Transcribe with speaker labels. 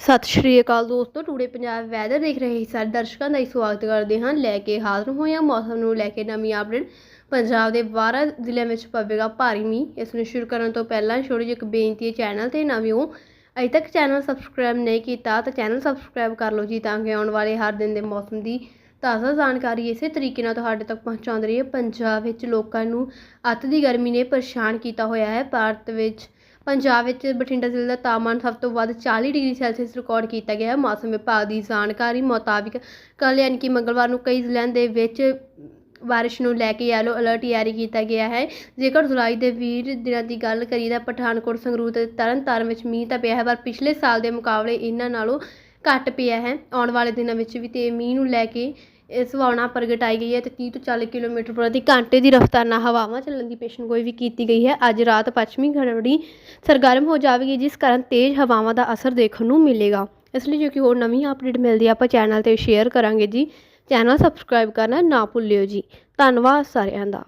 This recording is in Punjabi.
Speaker 1: ਸਤਿ ਸ਼੍ਰੀ ਅਕਾਲ ਦੋਸਤੋ, ਟੂਡੇ ਪੰਜਾਬ ਵੈਦਰ ਦੇਖ ਰਹੇ ਸਾਰੇ ਦਰਸ਼ਕਾਂ ਦਾ ਹੀ ਸਵਾਗਤ ਕਰਦੇ ਹਾਂ। ਲੈ ਕੇ ਹਾਜ਼ਰ ਹੋਇਆ ਮੌਸਮ ਨੂੰ ਲੈ ਕੇ ਨਵੀਂ ਅਪਡੇਟ ਪੰਜਾਬ ਦੇ 12 ਜ਼ਿਲ੍ਹਿਆਂ ਵਿੱਚ ਪਵੇਗਾ ਭਾਰੀ ਮੀਂਹ। ਇਸ ਨੂੰ ਸ਼ੁਰੂ ਕਰਨ ਤੋਂ ਪਹਿਲਾਂ ਛੋਟੀ ਜਿਹੀ ਇੱਕ ਬੇਨਤੀ ਹੈ ਚੈਨਲ ਤੇ ਨਵੇਂ ਹੋ। ਅਜੇ ਤੱਕ ਚੈਨਲ ਸਬਸਕ੍ਰਾਈਬ ਨਹੀਂ ਕੀਤਾ ਤਾਂ ਚੈਨਲ ਸਬਸਕ੍ਰਾਈਬ ਕਰ ਲਓ ਜੀ ਤਾਂ ਕਿ ਆਉਣ ਵਾਲੇ ਹਰ ਦਿਨ ਦੇ ਮੌਸਮ ਦੀ ਤਾਜ਼ਾ ਜਾਣਕਾਰੀ ਇਸੇ ਤਰੀਕੇ ਨਾਲ ਤੁਹਾਡੇ ਤੱਕ ਪਹੁੰਚਾਉਂਦੀ ਰਹੀ ਹੈ ਪੰਜਾਬ ਵਿੱਚ ਲੋਕਾਂ ਨੂੰ ਅੱਤ ਦੀ ਗਰਮੀ ਨੇ ਪਰੇਸ਼ਾਨ ਕੀਤਾ ਹੋਇਆ ਹੈ। ਭਾਰਤ ਵਿੱਚ ਪੰਜਾਬ ਵਿੱਚ ਬਠਿੰਡਾ ਜ਼ਿਲ੍ਹੇ ਦਾ ਤਾਪਮਾਨ ਸਭ ਤੋਂ ਵੱਧ 40 ਡਿਗਰੀ ਸੈਲਸੀਅਸ ਰਿਕਾਰਡ ਕੀਤਾ ਗਿਆ ਹੈ। ਮੌਸਮ ਵਿਭਾਗ ਦੀ ਜਾਣਕਾਰੀ ਮੁਤਾਬਿਕ ਕੱਲ੍ਹ ਯਾਨੀ ਕਿ ਮੰਗਲਵਾਰ ਨੂੰ ਕਈ ਜ਼ਿਲ੍ਹਿਆਂ ਦੇ ਵਿੱਚ ਬਾਰਿਸ਼ ਨੂੰ ਲੈ ਕੇ ਯੈਲੋ ਅਲਰਟ ਜਾਰੀ ਕੀਤਾ ਗਿਆ ਹੈ। ਜੇਕਰ ਜੁਲਾਈ ਦੇ 20 ਦਿਨਾਂ ਦੀ ਗੱਲ ਕਰੀਏ ਤਾਂ ਪਠਾਨਕੋਟ, ਸੰਗਰੂਰ ਤੇ ਤਰਨਤਾਰਨ ਵਿੱਚ ਮੀਂਹ ਤਾਂ ਪਿਆ ਹੈ, ਪਰ ਪਿਛਲੇ ਸਾਲ ਦੇ ਮੁਕਾਬਲੇ ਇਹਨਾਂ ਨਾਲੋਂ ਘੱਟ ਪਿਆ ਹੈ। ਆਉਣ ਵਾਲੇ ਦਿਨਾਂ ਵਿੱਚ ਵੀ ਤੇ ਮੀਂਹ ਨੂੰ ਲੈ ਕੇ ਇਹ ਸੰਭਾਵਨਾ ਪ੍ਰਗਟਾਈ ਗਈ ਹੈ ਤੇ 30 ਤੋਂ 40 ਕਿਲੋਮੀਟਰ ਪ੍ਰਤੀ ਘੰਟੇ ਦੀ ਰਫ਼ਤਾਰ ਨਾਲ ਹਵਾਵਾਂ ਚੱਲਣ ਦੀ ਪੇਸ਼ਨਗੋਈ ਵੀ ਕੀਤੀ ਗਈ ਹੈ। ਅੱਜ ਰਾਤ ਪੱਛਮੀ ਘੜਵੜੀ ਸਰਗਰਮ ਹੋ ਜਾਵੇਗੀ, ਜਿਸ ਕਾਰਨ ਤੇਜ਼ ਹਵਾਵਾਂ ਦਾ ਅਸਰ ਦੇਖਣ ਨੂੰ ਮਿਲੇਗਾ। ਇਸ ਲਈ ਜੋ ਕਿ ਹੋਰ ਨਵੀਂ ਅਪਡੇਟ ਮਿਲਦੀ ਹੈ, ਆਪਾਂ ਚੈਨਲ ਤੇ ਸ਼ੇਅਰ ਕਰਾਂਗੇ ਜੀ। ਚੈਨਲ ਸਬਸਕ੍ਰਾਈਬ ਕਰਨਾ ਨਾ ਭੁੱਲਿਓ ਜੀ। ਧੰਨਵਾਦ ਸਾਰਿਆਂ ਦਾ।